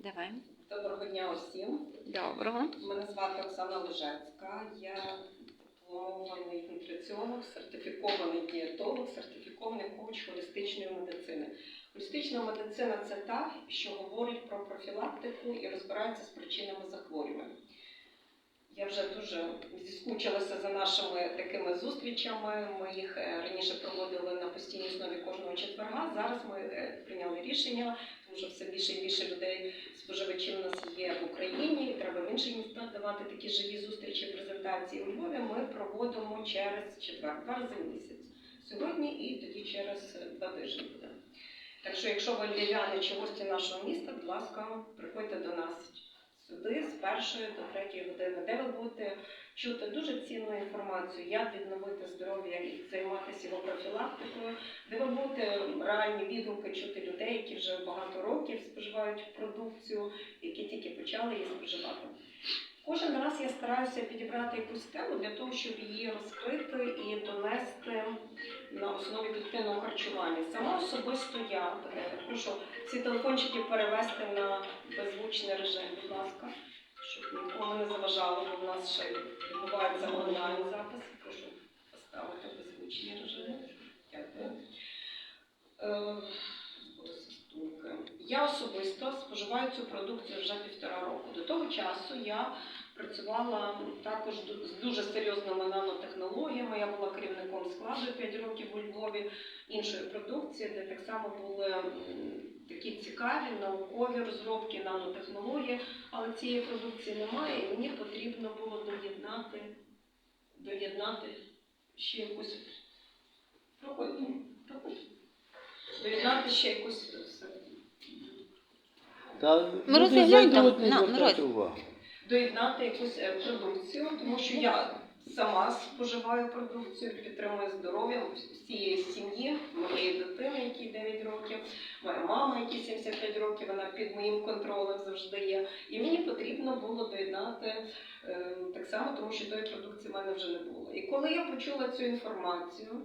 Давай. Доброго дня усім. Доброго. Мене звати Оксана Лежецька. Я дипломований нутриціолог, сертифікований дієтолог, сертифікований коуч холістичної медицини. Холістична медицина це та, що говорить про профілактику і розбирається з причинами захворювань. Я вже дуже зіскучилася за нашими такими зустрічами. Ми їх е, раніше проводили на постійній основі кожного четверга. Зараз ми е, прийняли рішення, тому що все більше і більше людей споживачів у нас є в Україні, і треба в інших містах давати такі живі зустрічі, презентації. У Львові ми проводимо через четвер, два рази в місяць. Сьогодні і тоді через два тижні буде. Так що, якщо ви львів'яни чи гості нашого міста, будь ласка, приходьте до нас сюди з першої до третьої години, де ви будете чути дуже цінну інформацію, як відновити здоров'я і займатися його профілактикою, де ви будете реальні відгуки чути людей, які вже багато років споживають продукцію, які тільки почали її споживати. Кожен раз я стараюся підібрати якусь тему для того, щоб її розкрити і донести на основі підтримного харчування. Сама особисто я е, прошу ці телефончики перевести на беззвучний режим, будь ласка, щоб нікому не заважало, бо в нас ще відбувається онлайн запис. Прошу поставити беззвучний режим. Дякую. Е. Я особисто споживаю цю продукцію вже півтора року. До того часу я працювала також з дуже серйозними нанотехнологіями. Я була керівником складу 5 років у Львові іншої продукції, де так само були такі цікаві наукові розробки, нанотехнології, але цієї продукції немає, і мені потрібно було доєднати, доєднати ще якусь проходимо. проходимо. Доєднати ще якусь Та Ну, люди доєднати якусь е, продукцію, тому що я сама споживаю продукцію, підтримую здоров'я всієї сім'ї, моєї дитини, якій 9 років, моя мама, якій 75 років, вона під моїм контролем завжди є. І мені потрібно було доєднати е, так само, тому що тої продукції в мене вже не було. І коли я почула цю інформацію,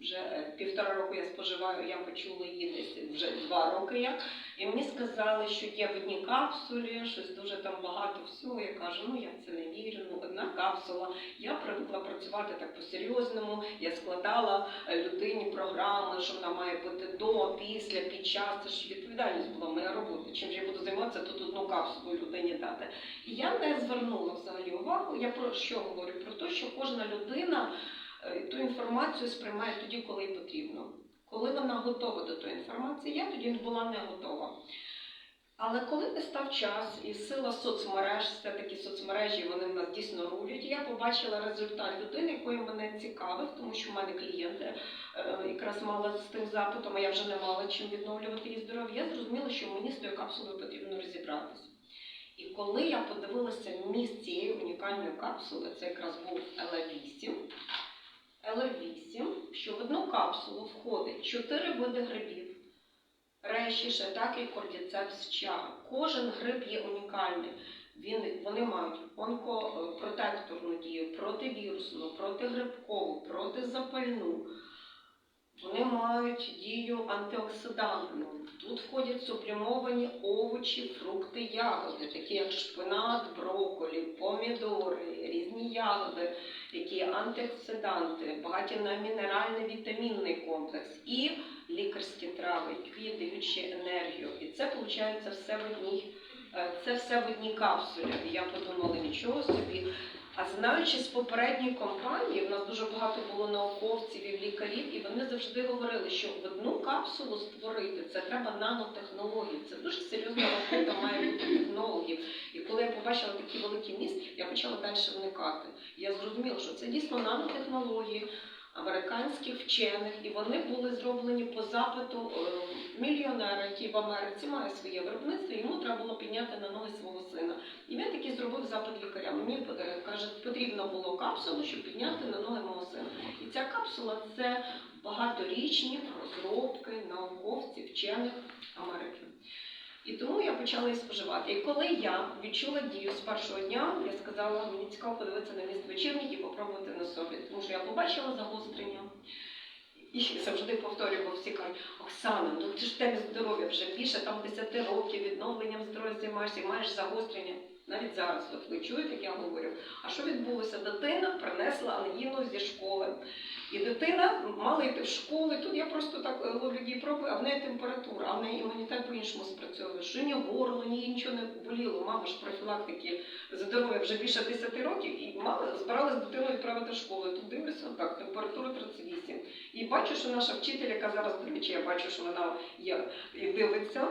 вже е, півтора року я споживаю, я почула її десь вже два роки як. І мені сказали, що є в одній капсулі, щось дуже там багато всього. Я кажу, ну я це не вірю. Ну, одна капсула. Я привикла працювати так по-серйозному. Я складала е, людині програми, що вона має бути до, після, під час. Це ж відповідальність була моя робота. Чим же я буду займатися, тут одну капсулу людині дати. І я не звернула взагалі увагу. Я про що говорю? Про те, що кожна людина ту інформацію сприймає тоді, коли потрібно. Коли вона готова до тої інформації, я тоді була не готова. Але коли настав час і сила соцмереж, все-таки соцмережі вони в нас дійсно рулять, я побачила результат людини, якої мене цікавив, тому що в мене клієнти е, якраз мала з тим запитом, а я вже не мала чим відновлювати її здоров'я. Я зрозуміла, що мені з тою капсулою потрібно розібратися. І коли я подивилася міст цієї унікальної капсули, це якраз був ЛА8, ЛА8, що в одну капсулу входить 4 види грибів, реші, шатак і кордіцепс чага. Кожен гриб є унікальний. Вони мають онкопротекторну дію, противірусну, протигрибкову, протизапальну. Вони мають дію антиоксидантну. Тут входять сублімовані овочі, фрукти, ягоди, такі як шпинат, брокколі, помідори, різні ягоди, які антиоксиданти, багаті на мінеральний вітамінний комплекс і лікарські трави, які дають енергію. І це виходить все в одній, е, це все в одній капсулі. Я подумала, нічого собі. А знаючи з попередньої компанії, в нас дуже багато було науковців і лікарів, і вони завжди говорили, що одну капсулу створити це треба нанотехнології. Це дуже серйозна робота має бути технологів. І коли я побачила такий великий міст, я почала далі вникати. Я зрозуміла, що це дійсно нанотехнології американських вчених, і вони були зроблені по запиту е, мільйонера, який в Америці має своє виробництво, йому треба було підняти на ноги свого сина. І він таки зробив запит лікарям. Мені каже, потрібно було капсулу, щоб підняти на ноги мого сина. І ця капсула це багаторічні розробки науковців, вчених Америки. І тому я почала її споживати. І коли я відчула дію з першого дня, я сказала, мені цікаво подивитися на міст вечірник і попробувати на собі. Тому що я побачила загострення. І завжди повторюю, бо всі кажуть, Оксана, ну ти ж в темі здоров'я вже більше там 10 років відновленням здоров'я займаєшся маєш загострення. Навіть зараз, от ви чуєте, як я говорю. А що відбулося? Дитина принесла ангіну зі школи. І дитина мала йти в школу, тут я просто так е, ловлю її проби, а в неї температура, а в неї імунітет по-іншому спрацьовує. Що ні горло, ні нічого не боліло. Мама ж профілактики здоров'я вже більше 10 років, і мама збиралась дитину відправити в школу. Тут дивлюся, так, температура 38. І бачу, що наша вчитель, яка зараз, до речі, я бачу, що вона є і дивиться.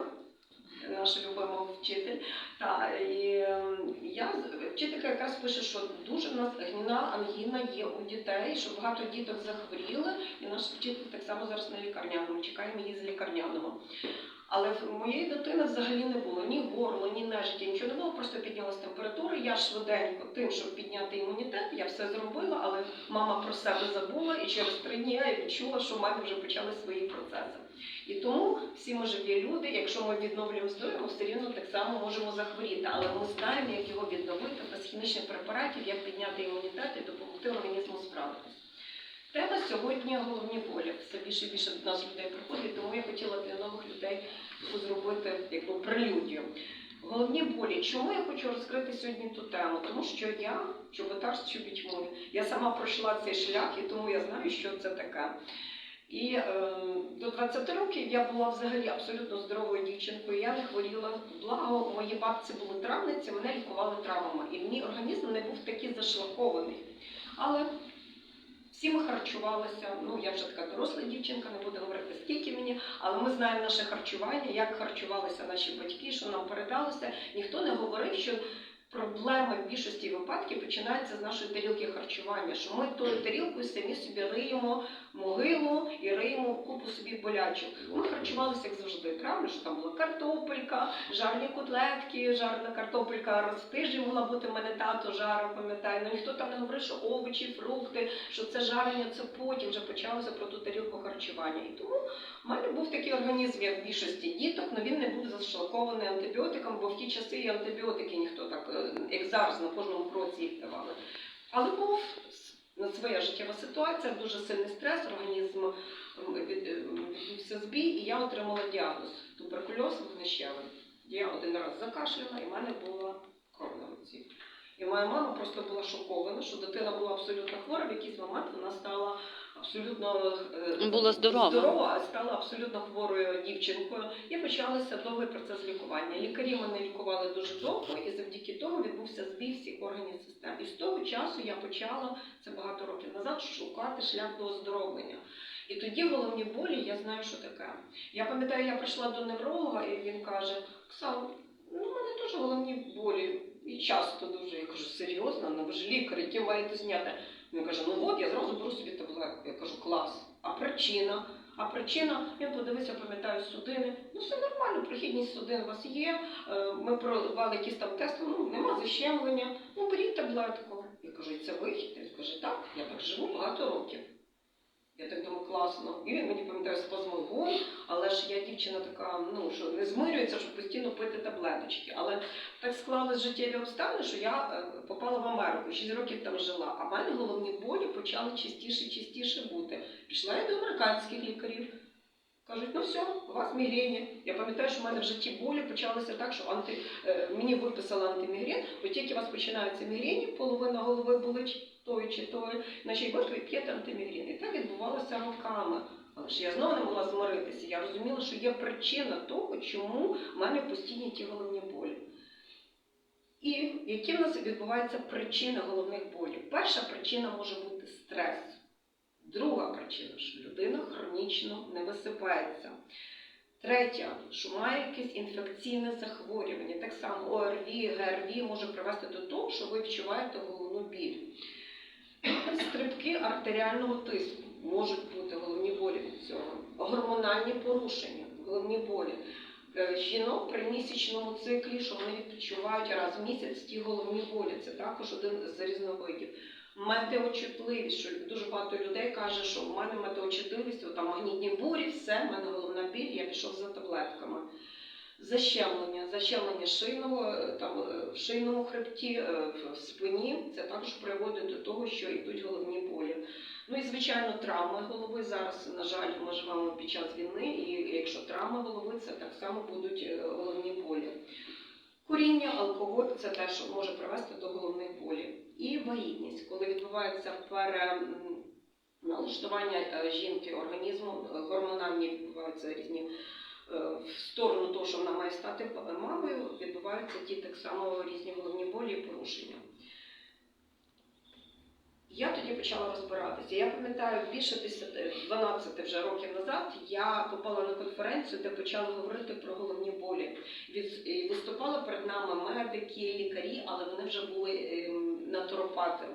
Наша любима вчитель. Та, і ем, я вчителька якраз пише, що дуже в нас гніна ангіна є у дітей, що багато діток захворіли, і наш вчитель так само зараз на лікарняному. Чекаємо її з лікарняного. Але в моєї дитини взагалі не було ні горла, ні нежиття, нічого не було, просто піднялась температура. Я швиденько тим, щоб підняти імунітет, я все зробила, але мама про себе забула, і через три дні я відчула, що в мене вже почали свої процеси. І тому всі ми живі люди, якщо ми відновлюємо здоров'я, ми все рівно так само можемо захворіти. Але ми знаємо, як його відновити без хімічних препаратів, як підняти імунітет і допомогти організму справитися. Тема сьогодні головні болі. Все більше і більше до нас людей приходить, тому я хотіла для нових людей зробити якби прелюдію. Головні болі. Чому я хочу розкрити сьогодні ту тему? Тому що я чоботар з чобітьмою. Я сама пройшла цей шлях, і тому я знаю, що це таке. І е, до 20 років я була взагалі абсолютно здоровою дівчинкою. Я не хворіла. Благо, мої бабці були травниці, мене лікували травмами. І мій організм не був такий зашлакований. Але всі ми харчувалися. Ну, я вже така доросла дівчинка, не буду говорити скільки мені, але ми знаємо наше харчування, як харчувалися наші батьки, що нам передалося. Ніхто не говорив, що проблема в більшості випадків починається з нашої тарілки харчування, що ми тою тарілкою самі собі риємо могилу і риємо купу собі болячок. Ми харчувалися як завжди. Правильно, що там була картопелька, жарні котлетки, жарна картопелька раз в тиждень могла бути в мене тато жарив, пам'ятаю. Ну ніхто там не говорив, що овочі, фрукти, що це жарення, це потім вже почалося про ту тарілку харчування. І тому в мене був такий організм, як в більшості діток, але він не був зашлакований антибіотиком, бо в ті часи і антибіотики ніхто так, е, як зараз на кожному кроці їх давали. Але був своя життєва ситуація, дуже сильний стрес, організм м, е, відбувся збій, і я отримала діагноз туберкульоз вогнищевий. Я один раз закашляла, і в мене була кров на руці. І моя мама просто була шокована, що дитина була абсолютно хвора. В якийсь момент вона стала абсолютно е, Була здорова. здорова, стала абсолютно хворою дівчинкою. І почався довгий процес лікування. Лікарі мене лікували дуже довго, і завдяки тому відбувся збій всіх органів систем. І з того часу я почала це багато років назад шукати шлях до оздоровлення. І тоді головні болі, я знаю, що таке. Я пам'ятаю, я прийшла до невролога, і він каже: Оксана, ну в мене теж головні болі. І часто дуже. Я кажу, серйозно, ну ви ж лікар, які маєте зняти. Він каже, ну от я зразу беру собі таблетку. Я кажу, клас. А причина? А причина, він подивився, пам'ятаю, судини. Ну все нормально, прохідність судин у вас є. Е, Ми провели якісь там тести, ну нема защемлення. Ну беріть таблетку. Я кажу, це вихід? Він каже, так, я так живу багато років. Я так думаю, класно. І він мені пам'ятає спазмогон, але ж я дівчина така, ну що не змирюється, щоб постійно пити таблеточки. Але так склались життєві обставини, що я е, попала в Америку, 6 років там жила. А в мене головні болі почали частіше частіше бути. Пішла я до американських лікарів. Кажуть, ну все, у вас мігрені. Я пам'ятаю, що в мене в житті болі почалося так, що анти, е, мені виписали антимігрен, бо тільки у вас починаються мігрені, половина голови болить тої чи тої, от ви п'єте антимігрен. І так відбувалося роками. Але ж я знову не могла змиритися. Я розуміла, що є причина того, чому в мене постійні ті головні болі. І які в нас відбуваються причини головних болів? Перша причина може бути стрес. Друга причина, що людина хронічно не висипається. Третя, що має якесь інфекційне захворювання. Так само ОРВІ, ГРВІ може привести до того, що ви відчуваєте головну біль. Стрибки артеріального тиску можуть бути головні болі від цього. Гормональні порушення, головні болі. Е, Жінок при місячному циклі, що вони відчувають раз в місяць ті головні болі. Це також один з різновидів. Метеочутливість, що дуже багато людей каже, що в мене метеочутливість, там магнітні бурі, все, в мене головна біль, я пішов за таблетками. Защемлення, защемлення шийного, е, там, е, в шийному хребті, е, в- спині, це також приводить до того, що йдуть головні болі. Ну і звичайно, травми голови зараз, на жаль, ми живемо під час війни, і якщо травма голови, це так само будуть головні болі. Куріння це те, що може привести до головних болів. І вагітність, коли відбувається переналаштування жінки організму, гормональні відбуваються різні в сторону того, що вона має стати мамою, відбуваються ті так само різні головні болі і порушення. Я тоді почала розбиратися. Я пам'ятаю, більше 10, 12 вже років назад я попала на конференцію, де почали говорити про головні болі. Виступали перед нами медики, лікарі, але вони вже були ем, натуропати.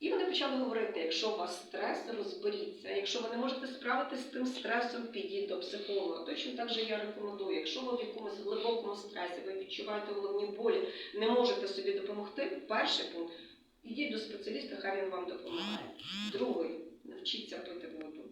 І вони почали говорити: якщо у вас стрес, розберіться. Якщо ви не можете справитися з тим стресом, підіть до психолога. Точно так же я рекомендую. Якщо ви в якомусь глибокому стресі, ви відчуваєте головні болі, не можете собі допомогти. Перший пункт ідіть до спеціаліста, хай він вам допомагає. Другий навчіться пити воду.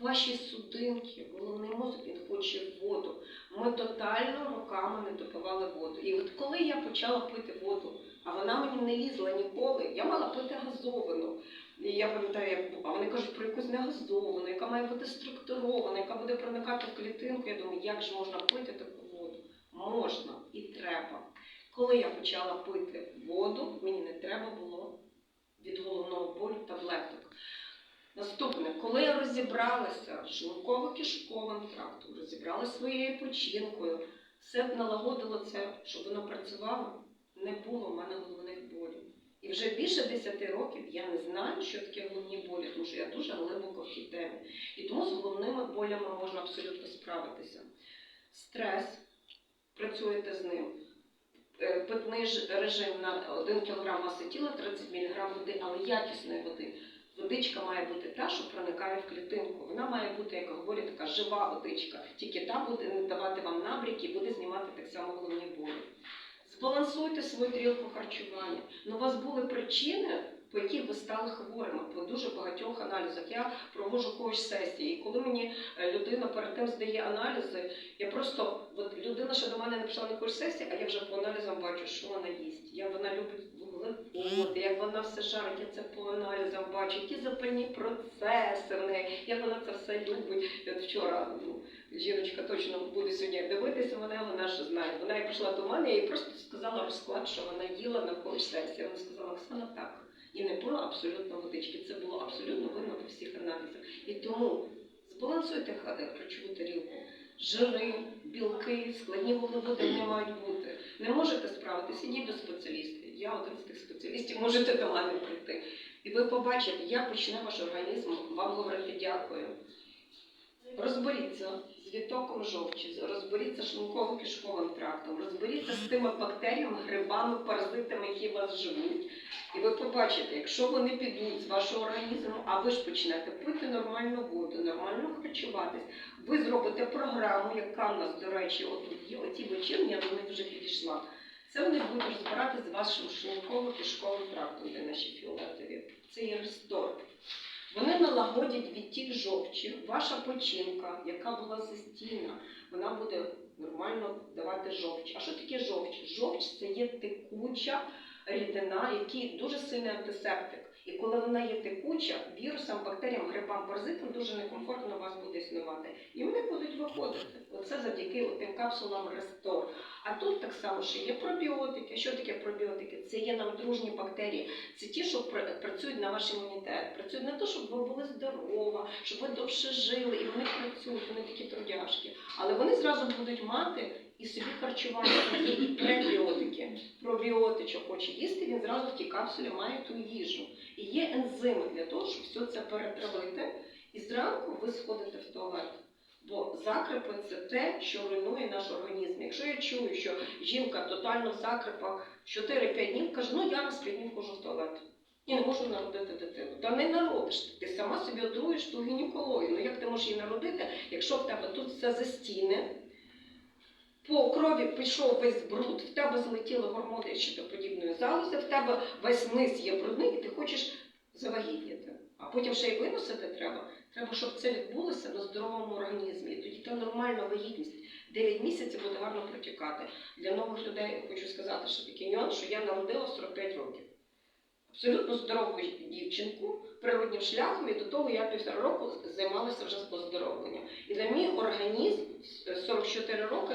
Ваші судинки, головний мозок, він хоче воду. Ми тотально роками не допивали воду. І от коли я почала пити воду, а вона мені не лізла ніколи, я мала пити газовану. І я пам'ятаю, як а вони кажуть про якусь негазовану, яка має бути структурована, яка буде проникати в клітинку. Я думаю, як же можна пити таку воду? Можна і треба. Коли я почала пити воду, мені не треба було від головного болю таблеток. Наступне, коли я розібралася з шлунково-кишковим трактом, розібралася своєю печінкою, все налагодило це, щоб воно працювало, не було в мене головних болів. І вже більше 10 років я не знаю, що таке головні болі, тому що я дуже глибоко в тій темі. І тому з головними болями можна абсолютно справитися. Стрес, працюєте з ним. Е, Питний режим на 1 кг маси тіла 30 мг води, але якісної води. Водичка має бути та, що проникає в клітинку. Вона має бути, як говорять, така жива водичка. Тільки та буде давати вам набріки і буде знімати так само головні болі. Збалансуйте свою тарілку харчування. Ну, у вас були причини, по яких ви стали хворими, по дуже багатьох аналізах. Я проводжу когось сесії, і коли мені е, людина перед тим здає аналізи, я просто, от людина ще до мене не пішла на курс сесії, а я вже по аналізам бачу, що вона їсть. Як вона любить вуглеводи, як вона все жарить, я це по аналізам бачу, які запальні процеси в неї, як вона це все любить. От вчора ну, жіночка точно буде сьогодні дивитися мене, вона ж знає. Вона і прийшла до мене, я їй просто сказала розклад, що вона їла на курс сесії. Вона сказала, Оксана, так. І не було абсолютно водички. Це було абсолютно видно по всіх аналізах. І тому збалансуйте ха- харчову тарілку. Жири, білки, складні вуглеводи не мають бути. Не можете справитися, ідіть до спеціалістів. Я один з тих спеціалістів, можете до мене прийти. І ви побачите, як почне ваш організм вам говорити дякую. Розберіться відтоком жовчі, розберіться шлунково-кишковим трактом, розберіться з тими бактеріями, грибами, паразитами, які вас живуть. І ви побачите, якщо вони підуть з вашого організму, а ви ж почнете пити нормальну воду, нормально харчуватись, ви зробите програму, яка в нас, до речі, отут є, оці вечірні, я до них вже підійшла. Це вони будуть розбирати з вашим шлунково-кишковим трактом, де наші фіолетові. Це є рестор. Вони налагодять відтік жовчі. Ваша печінка, яка була застійна, вона буде нормально давати жовч. А що таке жовч? Жовч це є текуча рідина, який дуже сильний антисептик. І коли вона є текуча, вірусам, бактеріям, грибам, паразитам дуже некомфортно вас буде існувати. І вони будуть виходити. Оце завдяки тим капсулам Рестор. А тут так само ще є пробіотики. Що таке пробіотики? Це є нам дружні бактерії. Це ті, що пр- працюють на ваш імунітет. Працюють на те, щоб ви були здорова, щоб ви довше жили, і вони працюють, вони такі трудяшки. Але вони зразу будуть мати і собі харчування, є і пребіотики. Пробіотичок хоче їсти, він зразу в тій капсулі має ту їжу. І є ензими для того, щоб все це перетравити. І зранку ви сходите в туалет. Бо закрипи це те, що руйнує наш організм. Якщо я чую, що жінка тотально в закрипах 4-5 днів, каже, ну я раз 5 днів ходжу в туалет. І не можу народити дитину. Та не народиш. Ти сама собі отруєш ту гінекологію. Ну як ти можеш її народити, якщо в тебе тут все застійне, по крові пішов весь бруд, в тебе злетіли гормони щитоподібної залози, в тебе весь низ є брудний, і ти хочеш завагітніти. А потім ще й виносити треба. Треба, щоб це відбулося на здоровому організмі. Тоді та нормальна вагітність 9 місяців буде гарно протікати. Для нових людей хочу сказати, що такий нюанс, що я народила в 45 років. Абсолютно здорову дівчинку природнім шляхом, і до того я півтора року займалася вже оздоровленням. І на мій організм в 44 роки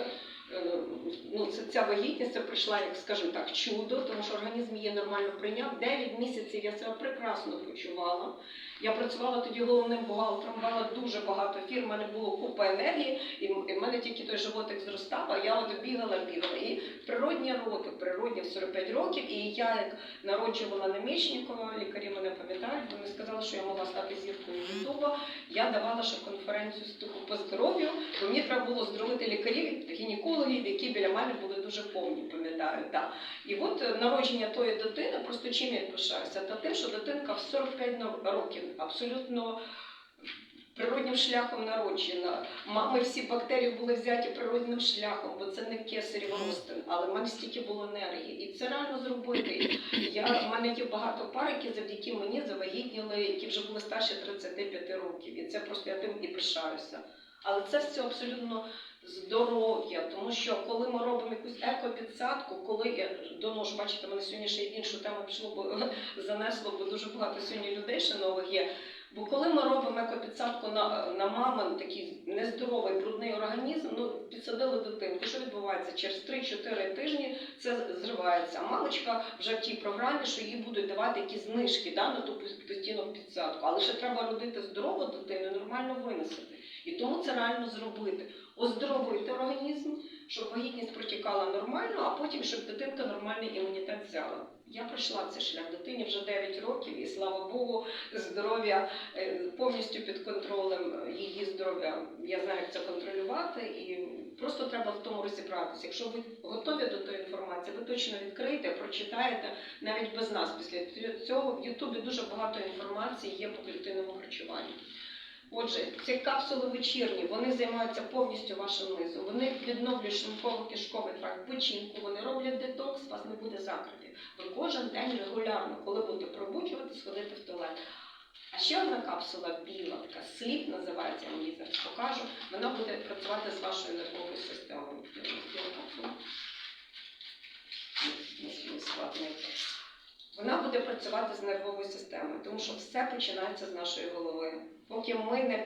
Ну, це, ця вагітність це прийшла, як скажімо так, чудо, тому що організм її нормально прийняв. 9 місяців я себе прекрасно почувала. Я працювала тоді головним бухгалтером, мала дуже багато фірм, в мене було купа енергії, і в мене тільки той животик зростав, а я от бігала, бігала. І природні роки, природні в 45 років, і я як народжувала на Мічникова, лікарі мене пам'ятають, вони сказали, що я могла стати зіркою Ютуба. Я давала ще конференцію типу по здоров'ю, бо мені треба було здоровити лікарів, гінекологів, які біля мене були дуже повні, пам'ятаю. Да. І от народження тої дитини, просто чим я пишаюся? Та тим, що дитинка в 45 на- років абсолютно природнім шляхом народжена. Мами всі бактерії були взяті природним шляхом, бо це не кесарів ростин, але в мене стільки було енергії. І це реально зробити. Я, в мене є багато пар, які завдяки мені завагітніли, які вже були старші 35 років. І це просто я тим і пишаюся. Але це все абсолютно здоров'я, тому що коли ми робимо якусь екопідсадку, коли я доношу, бачите, мене сьогодні ще іншу тему пішло, бо занесло, бо дуже багато сьогодні людей ще нових є. Бо коли ми робимо екопідсадку на, на мамин, такий нездоровий, брудний організм, ну підсадили дитинку. Що відбувається? Через 3-4 тижні це зривається. Мамочка вже в тій програмі, що їй будуть давати якісь знижки да, на ту постійну підсадку. Але ще треба родити здорову дитину, нормально виносити. І тому це реально зробити. Оздоровити організм, щоб вагітність протікала нормально, а потім, щоб дитинка нормальний імунітет взяла. Я пройшла цей шлях дитині вже 9 років, і слава Богу, здоров'я е, повністю під контролем її здоров'я. Я знаю, як це контролювати, і просто треба в тому розібратися. Якщо ви готові до тої інформації, ви точно відкриєте, прочитаєте навіть без нас. Після цього в Ютубі дуже багато інформації є по клітинному харчуванню. Отже, ці капсули вечірні, вони займаються повністю вашим низом. Вони відновлюють шлунково-кишковий тракт, печінку, вони роблять детокс, вас не буде закритів. Ви кожен день регулярно, коли будете пробуджувати, сходити в туалет. А ще одна капсула біла, така сліп називається, я її зараз покажу. Вона буде працювати з вашою нервовою системою. Біла капсула. Вона буде працювати з нервовою системою, тому що все починається з нашої голови. Поки ми не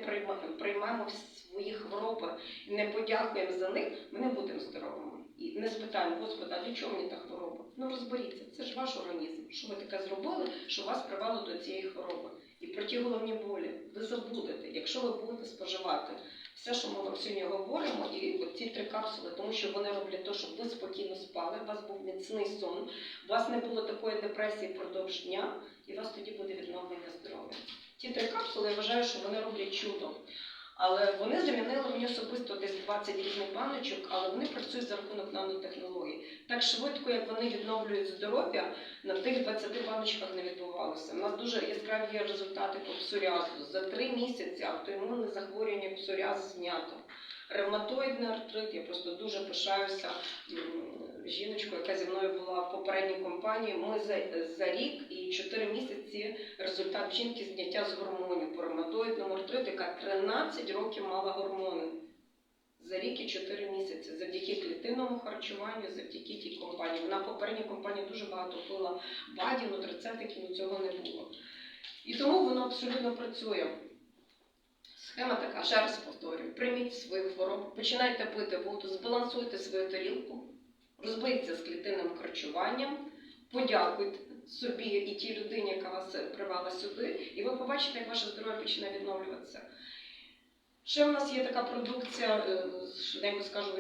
приймемо свої хвороби і не подякуємо за них, ми не будемо здоровими. І не спитаємо, Господа, для чого мені та хвороба? Ну розберіться, це ж ваш організм. Що ви таке зробили, що вас привело до цієї хвороби? І про ті головні болі ви забудете, якщо ви будете споживати все, що ми сьогодні говоримо, і ці три капсули, тому що вони роблять те, щоб ви спокійно спали, у вас був міцний сон, у вас не було такої депресії впродовж дня, і у вас тоді буде відновлення здоров'я. Ті три капсули, я вважаю, що вони роблять чудо. Але вони замінили мені особисто десь 20 різних баночок, але вони працюють за рахунок нанотехнологій. Так швидко, як вони відновлюють здоров'я, на тих 20 баночках не відбувалося. У нас дуже яскраві результати по псоріазу. За три місяці автоімунне захворювання псоріаз знято. Ревматоїдний артрит, я просто дуже пишаюся м, жіночкою, яка зі мною була в попередній компанії. Ми за, за рік і 4 місяці результат жінки зняття з гормонів по ревматоїдному артриту, яка 13 років мала гормони. За рік і 4 місяці, завдяки клітинному харчуванню, завдяки тій компанії. Вона в попередній компанії дуже багато пила баді, нутрицетиків, ну цього не було. І тому воно абсолютно працює. Схема така, ще раз повторюю, прийміть свою хворобу, починайте пити воду, збалансуйте свою тарілку, розбийте з клітинним харчуванням, подякуйте собі і тій людині, яка вас привела сюди, і ви побачите, як ваше здоров'я почне відновлюватися. Ще в нас є така продукція, швиденько скажу,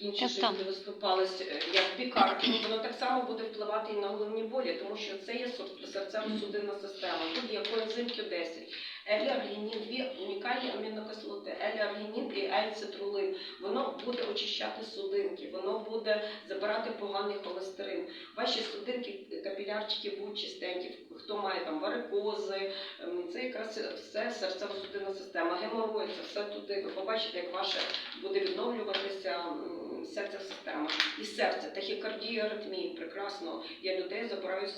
інші ж люди виступались, е, як бікарді, воно так само буде впливати і на головні болі, тому що це є серцево-судинна система. Тут є коензим Q10, L-аргінін, дві унікальні амінокислоти, L-аргінін і L-цитрулин. Воно буде очищати судинки, воно буде забирати поганий холестерин. Ваші судинки, капілярчики будуть чистенькі. Хто має там варикози, ем, це якраз все серцево-судинна система, геморой, це все туди. Ви побачите, як ваше буде відновлюватися серця система. І серце, тахікардія, аритмії, прекрасно. Я людей забираю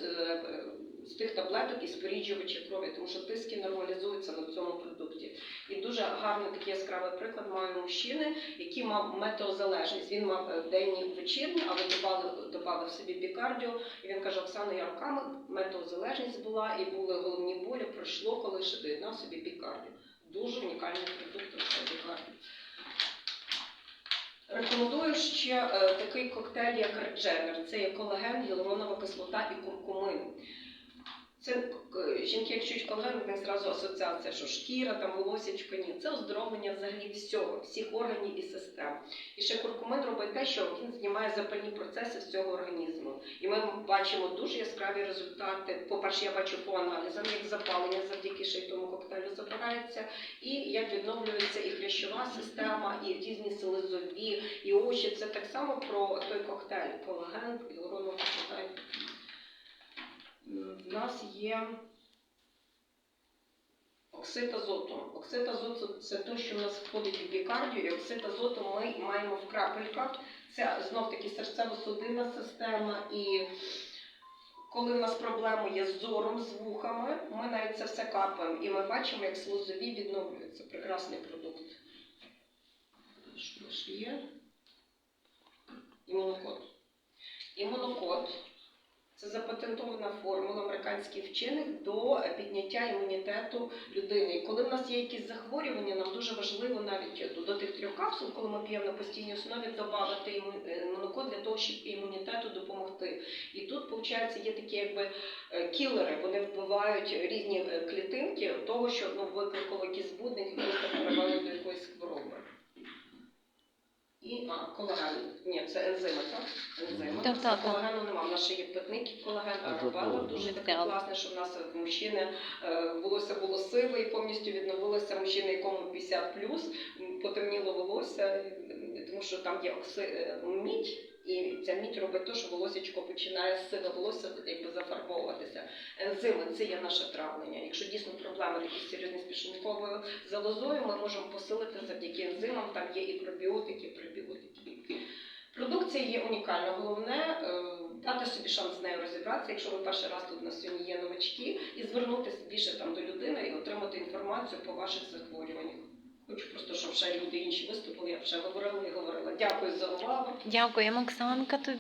з, тих таблеток і споріджувачів крові, тому що тиски нормалізуються на цьому продукті. І дуже гарний такий яскравий приклад маю мужчини, який мав метеозалежність. Він мав е, денні вечірні, але добавив, собі бікардіо. І він каже: Оксана, я роками метеозалежність була, і були головні болі. Пройшло, коли ще доєднав собі бікардіо. Дуже унікальний продукт бікардіо. Рекомендую ще е, такий коктейль, як Редженер. Це є колаген, гіалуронова кислота і куркумин. Це е, жінки, як чують колаген, в них зразу асоціація, що шкіра, там волосячко, ні. Це оздоровлення взагалі всього, всіх органів і систем. І ще куркумин робить те, що він знімає запальні процеси всього організму. І ми бачимо дуже яскраві результати. По-перше, я бачу по аналізам, як запалення завдяки ще й тому коктейлю забирається, і як відновлюється і хрящова система, і різні селезові, і очі. Це так само про той коктейль колаген, і М, В нас є оксид азоту. Оксид азоту це те, що в нас входить в бікардію, і оксид азоту ми маємо в крапельках. Це знов таки серцево-судинна система. І коли в нас проблеми є з зором, з вухами, ми навіть це все капаємо. І ми бачимо, як слозові відновлюються. Прекрасний продукт. Що ж є? Імунокод. Імунокод це запатентована формула американських вчених до підняття імунітету людини. І коли в нас є якісь захворювання, нам дуже важливо навіть до тих трьох капсул, коли ми п'ємо на постійній основі, додати імунокод для того, щоб імунітету допомогти. І тут, виходить, є такі якби е, кілери, вони вбивають різні е, клітинки того, що ну, викликало якийсь збудник і просто привели до якоїсь хвороби. І а, колаген. Ні, це ензими, так? Ензими. Так, Це так, так. колагену немає. У нас ще є питник колаген, А, Дуже таке класне, що в нас в мужчини е, волосся було сиве і повністю відновилося мужчина, якому 50 м, потемніло волосся, тому що там є окси, е, мідь. І ця мідь робить те, що волосечко починає сиве волосся якби зафарбовуватися. Ензими це є наше травлення. Якщо дійсно проблеми такі серйозні з пішунковою залозою, ми можемо посилити завдяки ензимам. Там є і пробіотики, і пребіотики. Продукція є унікальна. Головне е, дати собі шанс з нею розібратися, якщо ви перший раз тут на сьогодні є новачки, і звернутися більше там до людини і отримати інформацію по ваших захворюваннях. Хочу просто, щоб ще люди інші виступили, я вже говорила і говорила. Дякую за увагу. Дякуємо, Оксанка. Тобі.